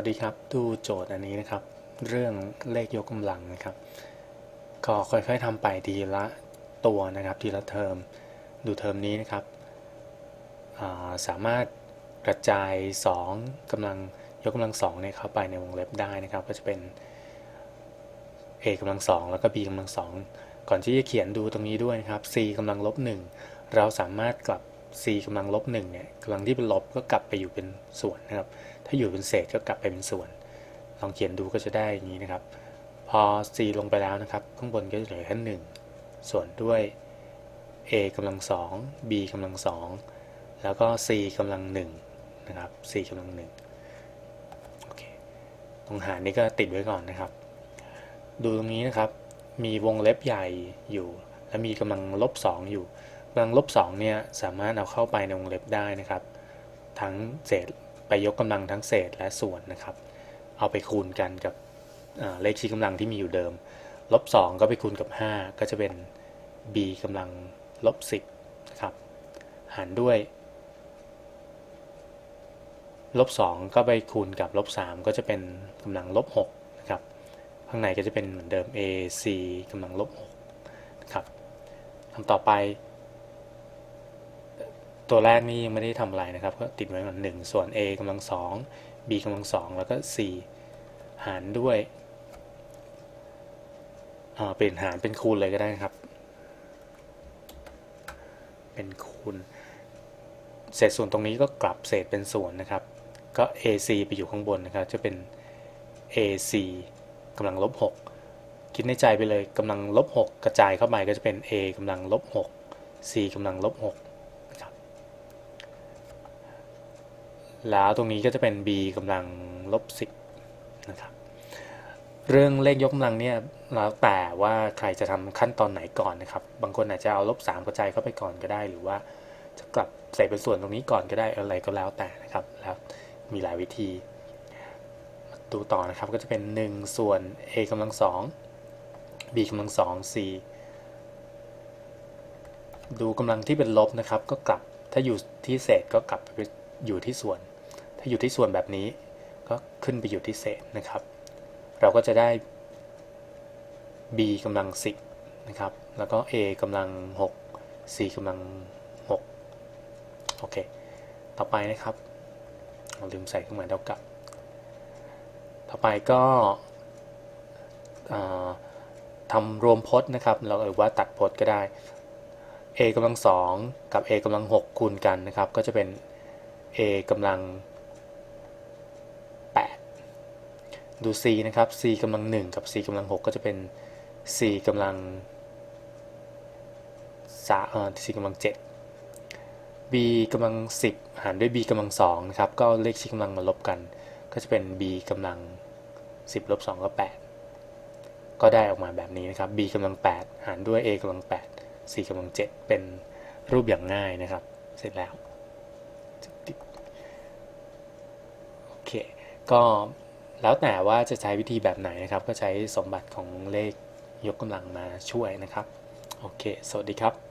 วัสดีครับ ดูโจทย์อันนี้นะครับ เรื่องเลขยกกำลังนะครับ ก็ค่อยๆทำไปทีละตัวนะครับทีละเทอม ดูเทอมนี้นะครับาสามารถกระจาย 2กำลังยกกำลัง2เนี่ยเข้าไปในวงเล็บได้นะครับ ก็จะเป็น a กำลังสองแล้วก็ b กำลังสองก่อนที่จะเขียนดูตรงนี้ด้วยนะครับ c กำลังลบหนึ่งเราสามารถกลับ c กำลังลบหนึ่งเนี่ยกำลังที่เป็นลบก็กลับไปอยู่เป็นส่วนนะครับ ถ้าอยู่เป็นเศษก็กลับไปเป็นส่วน ลองเขียนดูก็จะได้อย่างนี้นะครับ พอ c ลงไปแล้วนะครับ ข้างบนก็จะเหลือแค่หนึ่งส่วนด้วย a กำลังสอง b กำลังสองแล้วก็ c กำลังหนึ่งนะครับ c กำลังหนึ่งโอเคตรงหารนี้ก็ติดไว้ก่อนนะครับ ดูตรงนี้นะครับ มีวงเล็บใหญ่อยู่ และมีกำลังลบ2อยู่ กำลังลบ2เนี่ยสามารถเอาเข้าไปในวงเล็บได้นะครับ ทั้งเศษไปยกกำลังทั้งเศษและส่วนนะครับ เอาไปคูณกันกับเลขชี้กำลังที่มีอยู่เดิมลบ2ก็ไปคูณกับ 5 ก็จะเป็น b กำลังลบ10นะครับหารด้วยลบ2ก็ไปคูณกับลบ3ก็จะเป็นกำลังลบ6นะครับข้างในก็จะเป็นเหมือนเดิม ac กำลังลบ6นะครับทำต่อไป ตัวแรกนี่ยังไม่ได้ทำอะไรนะครับ ก็ติดไว้ก่อน1ส่วน a กำลัง 2 b กำลัง 2 แล้วก็ c หารด้วยเปลี่ยนหารเป็นคูณเลยก็ได้นะครับ เป็นคูณ เศษส่วนตรงนี้ก็กลับเศษเป็นส่วนนะครับ ก็ ac ไปอยู่ข้างบนนะครับ จะเป็น ac กำลังลบ6คิดในใจไปเลยกำลังลบ6กระจายเข้าไปก็จะเป็น a กำลังลบ6 c กำลังลบ6นะครับ แล้วตรงนี้ก็จะเป็น b กำลังลบ10นะครับเรื่องเลขยกกำลังเนี่ยแล้วแต่ว่าใครจะทำขั้นตอนไหนก่อนนะครับ บางคนอาจจะเอาลบ3กระจายเข้าไปก่อนก็ได้ หรือว่าจะกลับใส่เป็นส่วนตรงนี้ก่อนก็ได้อะไรก็แล้วแต่นะครับ แล้วมีหลายวิธีดูต่อนะครับก็จะเป็น 1 ส่วน a กำลัง2 b กำลัง2 c ดูกำลังที่เป็นลบนะครับ ก็กลับถ้าอยู่ที่เศษก็กลับไปอยู่ที่ส่วน อยู่ที่ส่วนแบบนี้ ก็ขึ้นไปอยู่ที่เศษนะครับ เราก็จะได้ b กำลัง 10 นะครับ แล้วก็ a กำลัง 6 c กำลัง 6 โอเค ต่อไปนะครับเราลืมใส่เครื่องหมายเท่ากับ ต่อไปก็ทำรวมพจน์นะครับ เราหรือว่าตัดพจน์ก็ได้ a กำลังสองกับ a กำลังหกคูณกันนะครับ ก็จะเป็น a กำลัง8 ดู c นะครับ c กำลัง1กับ c กำลัง6ก็จะเป็น c กำลังสาเอ่อ c กำลัง7 b กำลัง10 หารด้วย b กำลัง2นะครับ ก็เลขชี้กำลังมาลบกัน ก็จะเป็น b กำลัง 10ลบ2ก็8ก็ได้ออกมาแบบนี้นะครับ b กำลัง 8 หารด้วย a กำลัง8 c กำลัง 7 เป็นรูปอย่างง่ายนะครับ เสร็จแล้ว โอเค ก็ แล้วแต่ว่าจะใช้วิธีแบบไหนนะครับ ก็ใช้สมบัติของเลขยกกำลังมาช่วยนะครับ โอเค สวัสดีครับ